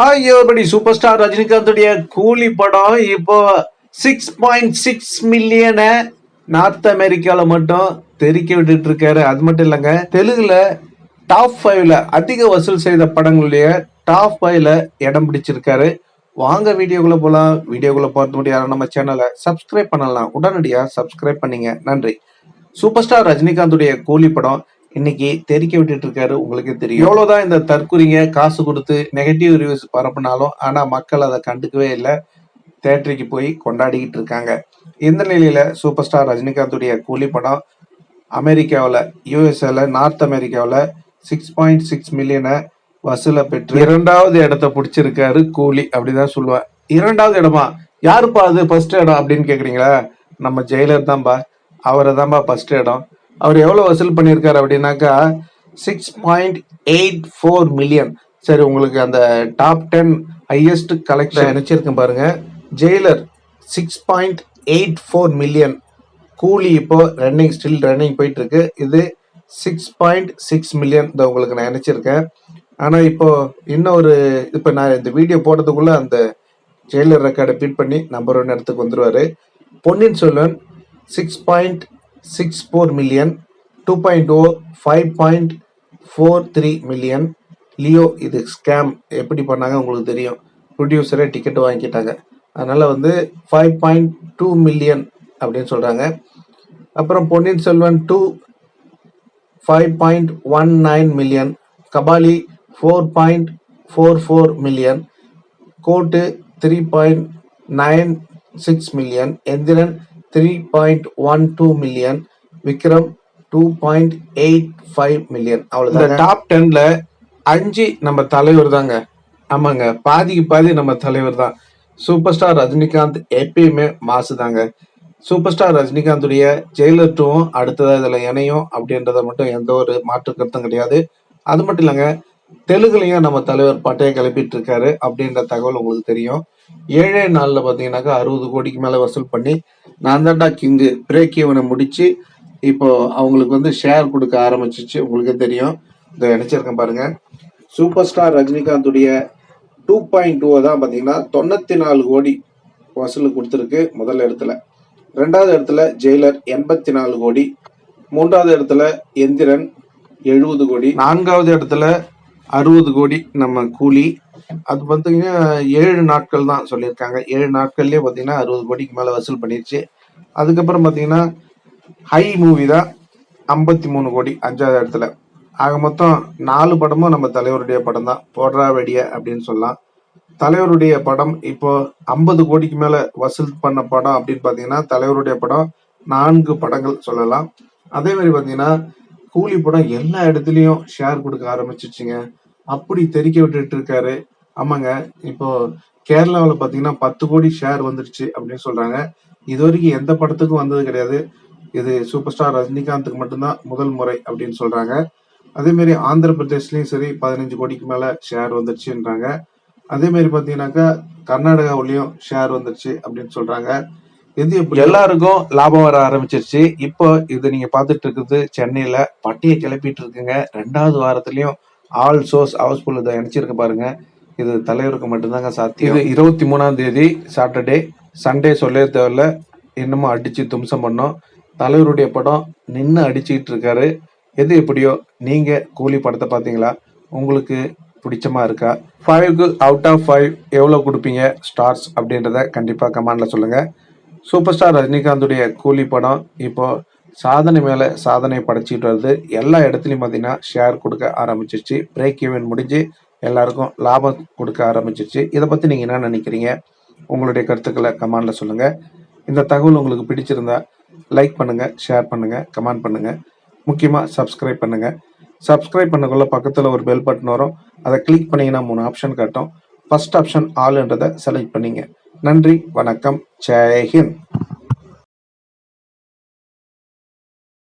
Hi everybody. Super star ரஜினிகாந்துடைய கூலி படம். இப்போ சிக்ஸ் பாயிண்ட் சிக்ஸ் மில்லியனை நார்த் அமெரிக்காவில் மட்டும் தெரிக்க விட்டுட்டு இருக்காரு அது மட்டும் இல்லைங்க. தெலுங்குல டாப் ஃபைவ்ல அதிக வசூல் செய்த படங்களுடைய டாப் ஃபைவ்ல இடம் பிடிச்சிருக்காரு. வாங்க வீடியோக்குள்ள போகலாம் வீடியோக்குள்ள பார்த்து முடியாது நம்ம சேனலை சப்ஸ்கிரைப் பண்ணலாம். உடனடியாக சப்ஸ்கிரைப் பண்ணிங்க. நன்றி. சூப்பர் ஸ்டார் ரஜினிகாந்துடைய கூலி படம். இன்னைக்கு தெரிக்க விட்டுட்டு இருக்காரு உங்களுக்கே தெரியும். எவ்வளவுதான் இந்த தற்குறிங்க காசு கொடுத்து நெகட்டிவ் ரிவ்யூஸ் பரப்புனாலும் ஆனா மக்கள் அதை கண்டுக்கவே இல்லை. தேட்டருக்கு போய் கொண்டாடிக்கிட்டு இருக்காங்க. இந்த நிலையில சூப்பர் ஸ்டார் ரஜினிகாந்துடைய கூலி படம் அமெரிக்காவில் யூஎஸ்ஏல நார்த் அமெரிக்காவில் சிக்ஸ் பாயிண்ட் சிக்ஸ் மில்லியனை வசூலை பெற்று இரண்டாவது இடத்த பிடிச்சிருக்காரு கூலி அப்படிதான் சொல்லுவேன் இரண்டாவது இடமா? யாருப்பா அது ஃபர்ஸ்ட் இடம் அப்படின்னு கேக்குறீங்களா? நம்ம ஜெயிலர் தான்பா. அவரை தான்பா ஃபர்ஸ்ட் இடம். அவர் எவ்வளவு வசூல் பண்ணியிருக்காரு அப்படின்னாக்கா six point eight four million சரி உங்களுக்கு அந்த டாப் டென் ஹையஸ்ட் கலெக்ஷன் நினைச்சிருக்கேன் பாருங்க. Jailer six point eight four million Coolie இப்போ ரன்னிங் ஸ்டில் ரன்னிங் போயிட்டு இருக்கு இது சிக்ஸ் பாயிண்ட் சிக்ஸ் மில்லியன் இதை உங்களுக்கு நான் நினைச்சிருக்கேன். ஆனால் இப்போ இன்னொரு இப்போ நான் இந்த வீடியோ போடுறதுக்குள்ள அந்த ஜெயிலர் ரெக்கார்டை பீட் பண்ணி நம்பர் ஒன் இடத்துக்கு வந்துருவாரு. Ponniyin Selvan six point six four million two point O five point four three million Leo இது ஸ்கேம் எப்படி பண்ணாங்க உங்களுக்கு தெரியும். ப்ரொடியூசரே டிக்கெட் வாங்கிட்டாங்க அதனால் வந்து ஃபைவ் பாயிண்ட் டூ மில்லியன் அப்படின்னு சொல்கிறாங்க அப்புறம் Ponniyin Selvan two five point one nine million Kabali four point four four million GOAT three point nine six million Enthiran three point one two million Vikram two point eight five million அவ்வளோதான் top டென்ல அஞ்சு நம்ம தலைவர் தாங்க. ஆமாங்க. பாதிக்கு பாதி நம்ம தலைவர் தான். சூப்பர் ஸ்டார் ரஜினிகாந்த் எப்பயுமே மாசு தாங்க. சூப்பர் ஸ்டார் ரஜினிகாந்துடைய ஜெயிலர் டூவும் அடுத்ததா இதுல இணையும் அப்படின்றத மட்டும் எந்த ஒரு மாற்று கருத்தும் கிடையாது. அது மட்டும் இல்லைங்க. தெலுங்குலயும் நம்ம தலைவர் பட்டையை கிளப்பிட்டு இருக்காரு அப்படின்ற தகவல் உங்களுக்கு தெரியும். ஏழே நாள்ல பாத்தீங்கன்னாக்கா அறுபது கோடிக்கு மேல வசூல் பண்ணி நான் தாண்டா கிங்கு பிரேக் ஈவனை முடிச்சு இப்போ அவங்களுக்கு வந்து ஷேர் கொடுக்க ஆரம்பிச்சிச்சு. உங்களுக்கே தெரியும். இதை நினைச்சிருக்கேன் பாருங்க. சூப்பர் ஸ்டார் ரஜினிகாந்துடைய டூ பாயிண்ட் டூ தான் பார்த்தீங்கன்னா தொண்ணூத்தி நாலு கோடி வசூல் கொடுத்துருக்கு முதல் இடத்துல. ரெண்டாவது இடத்துல ஜெயிலர் எண்பத்தி நாலு கோடி. மூன்றாவது இடத்துல எந்திரன் எழுபது கோடி. நான்காவது இடத்துல அறுபது கோடி நம்ம கூலி. அது பார்த்தீங்கன்னா ஏழு நாட்கள் தான் சொல்லியிருக்காங்க. ஏழு நாட்கள்லேயே பார்த்தீங்கன்னா அறுபது கோடிக்கு மேலே வசூல் பண்ணிருச்சு. அதுக்கப்புறம் பார்த்தீங்கன்னா ஹை மூவி தான் ஐம்பத்தி மூணு கோடி அஞ்சாவது இடத்துல. ஆக மொத்தம் நாலு படமும் நம்ம தலைவருடைய படம் தான். போடுறா வெடிய அப்படின்னு சொல்லலாம். தலைவருடைய படம் இப்போ ஐம்பது கோடிக்கு மேல வசூல் பண்ண படம் அப்படின்னு பாத்தீங்கன்னா தலைவருடைய படம் நான்கு படங்கள் சொல்லலாம். அதே மாதிரி பாத்தீங்கன்னா கூலி படம் எல்லா இடத்துலயும் ஷேர் கொடுக்க ஆரம்பிச்சிச்சுங்க அப்படி தெரிக்க விட்டுட்டு இருக்காரு. ஆமாங்க. இப்போ கேரளாவில் பார்த்தீங்கன்னா பத்து கோடி ஷேர் வந்துருச்சு அப்படின்னு சொல்றாங்க. இது வரைக்கும் எந்த படத்துக்கும் வந்தது கிடையாது. இது சூப்பர் ஸ்டார் ரஜினிகாந்துக்கு மட்டும்தான் முதல் முறை அப்படின்னு சொல்றாங்க. அதே மாதிரி ஆந்திர பிரதேஷ்லயும் சரி பதினஞ்சு கோடிக்கு மேல ஷேர் வந்துருச்சுன்றாங்க. அதே மாதிரி பார்த்தீங்கன்னாக்கா கர்நாடகாவிலையும் ஷேர் வந்துருச்சு அப்படின்னு சொல்றாங்க. எப்படி எல்லாருக்கும் லாபம் வர ஆரம்பிச்சிருச்சு. இப்போ இது நீங்க பாத்துட்டு இருக்குது சென்னையில பட்டியை கிளப்பிட்டு இருக்குங்க ரெண்டாவது வாரத்திலயும் ஆல் சோர்ஸ் ஹவுஸ்ஃபுல் இதை நினைச்சிருக்க பாருங்க. இது தலைவருக்கு மட்டும்தாங்க சாத்தியம். இது இருபத்தி மூணாம் தேதி சாட்டர்டே. சண்டே சொல்லவே தேவையில்ல இன்னமும் அடிச்சு தும்சம் பண்ணோம். தலைவருடைய படம் நின்று அடிச்சுக்கிட்டு இருக்காரு எது எப்படியோ நீங்க கூலி படத்தை பார்த்தீங்களா? உங்களுக்கு பிடிச்சமா இருக்கா? ஃபைவ்க்கு அவுட் ஆஃப் ஃபைவ் எவ்வளோ கொடுப்பீங்க? ஸ்டார்ஸ் அப்படின்றத கண்டிப்பாக கமெண்ட்ல சொல்லுங்க. சூப்பர் ஸ்டார் ரஜினிகாந்துடைய கூலி படம். இப்போ சாதனை மேல சாதனை படைச்சிட்டு வருது. எல்லா இடத்துலையும் பார்த்தீங்கன்னா ஷேர் கொடுக்க ஆரம்பிச்சிருச்சு. பிரேக் ஈவன் முடிஞ்சு எல்லாருக்கும் லாபம் கொடுக்க ஆரம்பிச்சிருச்சு. இதை பத்தி நீங்க என்ன நினைக்கிறீங்க? உங்களுடைய கருத்துக்களை கமெண்ட்ல சொல்லுங்க. இந்த தகவல் உங்களுக்கு பிடிச்சிருந்தா லைக் பண்ணுங்க ஷேர் பண்ணுங்க கமெண்ட் பண்ணுங்க. முக்கியமா சப்ஸ்கிரைப் பண்ணுங்க. சப்ஸ்கிரைப் பண்ணக்குள்ள பக்கத்துல ஒரு பெல் பட்டன் வரும். அதை கிளிக் பண்ணீங்கன்னா மூணு ஆப்ஷன் காட்டும். ஃபர்ஸ்ட் ஆப்ஷன் ஆல்ன்றதை செலக்ட் பண்ணீங்க. நன்றி வணக்கம் ஜெய்ஹிந்த்